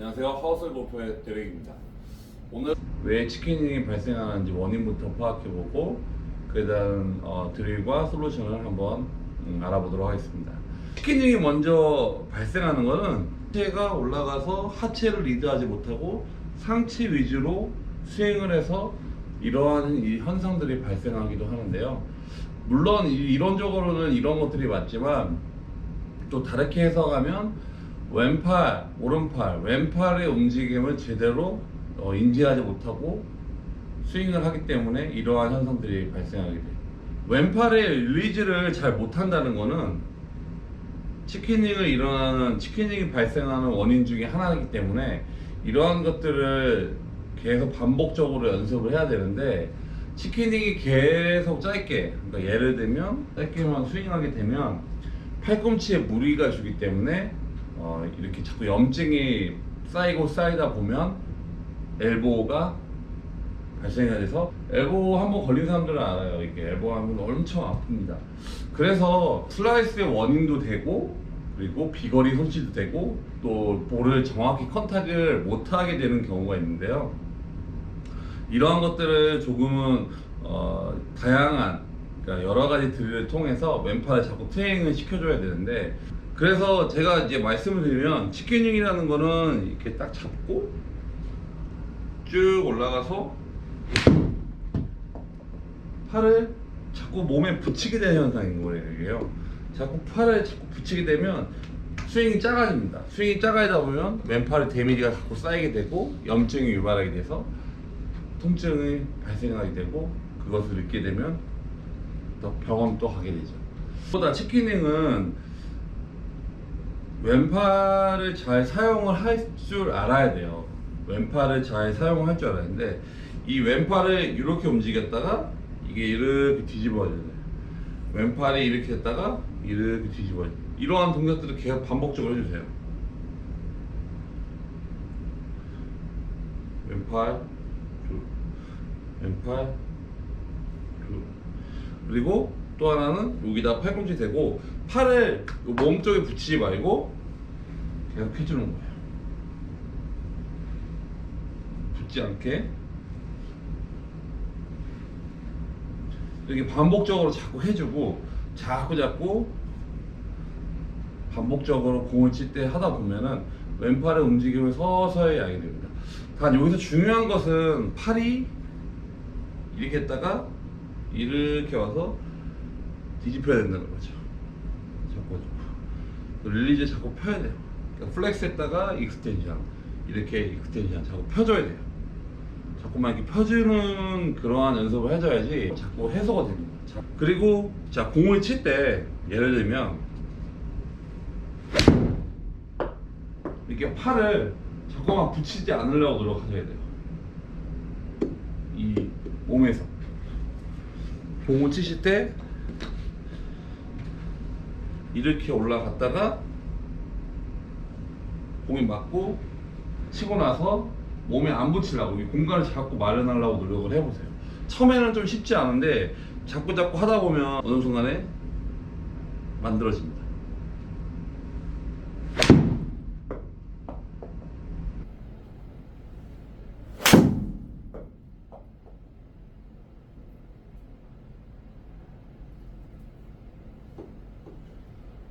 안녕하세요. 하우스 골프의 대백입니다. 오늘 왜 치킨이 발생하는지 원인부터 파악해보고 그다음 어, 드릴과 솔루션을 한번 음, 알아보도록 하겠습니다. 치킨이 먼저 발생하는 거는 하체가 올라가서 하체를 리드하지 못하고 상체 위주로 스윙을 해서 이러한 이 현상들이 발생하기도 하는데요. 물론 이- 이론적으로는 이런 것들이 맞지만 또 다르게 해석하면 왼팔, 오른팔, 왼팔의 움직임을 제대로 어, 인지하지 못하고 스윙을 하기 때문에 이러한 현상들이 발생하게 돼요. 왼팔의 릴리즈를 잘 못한다는 거는 치킨닝을 일어나는 치킨닝이 발생하는 원인 중에 하나이기 때문에 이러한 것들을 계속 반복적으로 연습을 해야 되는데 치킨닝이 계속 짧게 그러니까 예를 들면 짧게만 스윙하게 되면 팔꿈치에 무리가 주기 때문에 어, 이렇게 자꾸 염증이 쌓이고 쌓이다 보면 엘보가 발생이 돼서 엘보 한 번 걸린 사람들은 알아요. 이게 엘보 하면 엄청 아픕니다. 그래서 슬라이스의 원인도 되고 그리고 비거리 손실도 되고 또 볼을 정확히 컨택을 못하게 되는 경우가 있는데요. 이러한 것들을 조금은 어, 다양한 그러니까 여러 가지 드릴을 통해서 왼팔에 자꾸 트레이닝을 시켜줘야 되는데 그래서 제가 이제 말씀을 드리면 치킨닝이라는 거는 이렇게 딱 잡고 쭉 올라가서 팔을 자꾸 몸에 붙이게 되는 현상인 거예요. 자꾸 팔을 자꾸 붙이게 되면 스윙이 작아집니다. 스윙이 작아지다 보면 왼팔에 데미지가 자꾸 쌓이게 되고 염증이 유발하게 돼서 통증이 발생하게 되고 그것을 느끼게 되면 또 병원 또 가게 되죠. 보다 치킨닝은 왼팔을 잘 사용을 할 줄 알아야 돼요. 왼팔을 잘 사용할 줄 알아야 되는데 이 왼팔을 이렇게 움직였다가 이게 이렇게 뒤집어져야 돼요. 왼팔이 이렇게 했다가 이렇게 뒤집어져. 이러한 동작들을 계속 반복적으로 해주세요. 왼팔, 쭉. 왼팔, 쭉. 그리고 또 하나는 여기다 팔꿈치 대고 팔을 요몸 쪽에 붙이지 말고 계속 해주는 거예요. 붙지 않게 이렇게 반복적으로 자꾸 해주고 자꾸 자꾸 반복적으로 공을 칠 때 하다 보면은 왼팔의 움직임을 서서히 알게 됩니다. 단 여기서 중요한 것은 팔이 이렇게 했다가 이렇게 와서 뒤집혀야 된다는 거죠. 자꾸 릴리즈 자꾸 펴야 돼요. 그러니까 플렉스 했다가 익스텐션 이렇게 익스텐션 자꾸 펴줘야 돼요. 자꾸만 이렇게 펴주는 그러한 연습을 해줘야지 자꾸 해소가 됩니다. 자, 그리고 자 공을 칠 때 예를 들면 이렇게 팔을 자꾸만 붙이지 않으려고 노력하셔야 돼요. 이 몸에서 공을 치실 때 이렇게 올라갔다가 공이 맞고 치고 나서 몸에 안 붙이려고 이 공간을 자꾸 마련하려고 노력을 해보세요. 처음에는 좀 쉽지 않은데 자꾸 자꾸 하다 보면 어느 순간에 만들어집니다.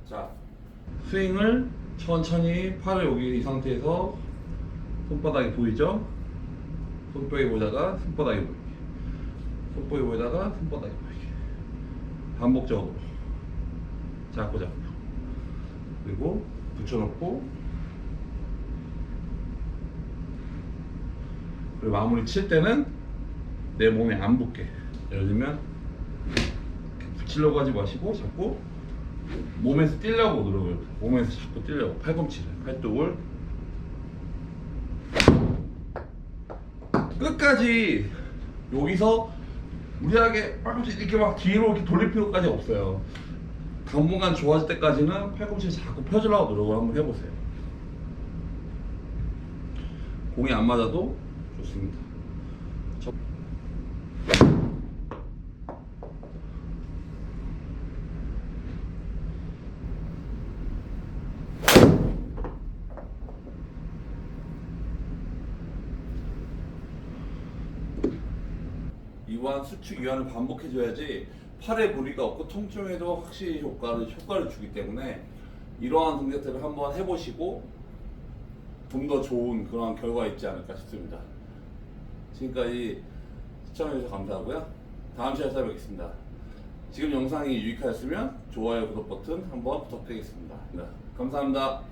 자, 스윙을 천천히 팔을 여기 이 상태에서 손바닥이 보이죠? 손뼉이 보다가 손바닥이 보이게. 손뼉이 보다가 손바닥이 보이게. 반복적으로. 잡고 잡고. 그리고 붙여놓고. 그리고 마무리 칠 때는 내 몸에 안 붙게. 예를 들면 붙이려고 하지 마시고 자꾸 몸에서 뛰려고 노력을 몸에서 자꾸 뛰려고 팔꿈치를. 팔뚝을. 끝까지 여기서 무리하게 팔꿈치 이렇게 막 뒤로 이렇게 돌릴 필요까지 없어요. 당분간 좋아질 때까지는 팔꿈치를 자꾸 펴주려고 노력을 한번 해보세요. 공이 안 맞아도 좋습니다. 저- 이완, 수축, 이완을 반복해줘야지 팔에 무리가 없고 통증에도 확실히 효과를 효과를 주기 때문에 이러한 동작들을 한번 해보시고 좀 더 좋은 그런 결과 있지 않을까 싶습니다. 지금까지 시청해주셔서 감사하고요. 다음 시간에 찾아뵙겠습니다. 지금 영상이 유익하였으면 좋아요, 구독 버튼 한번 부탁드리겠습니다. 네, 감사합니다.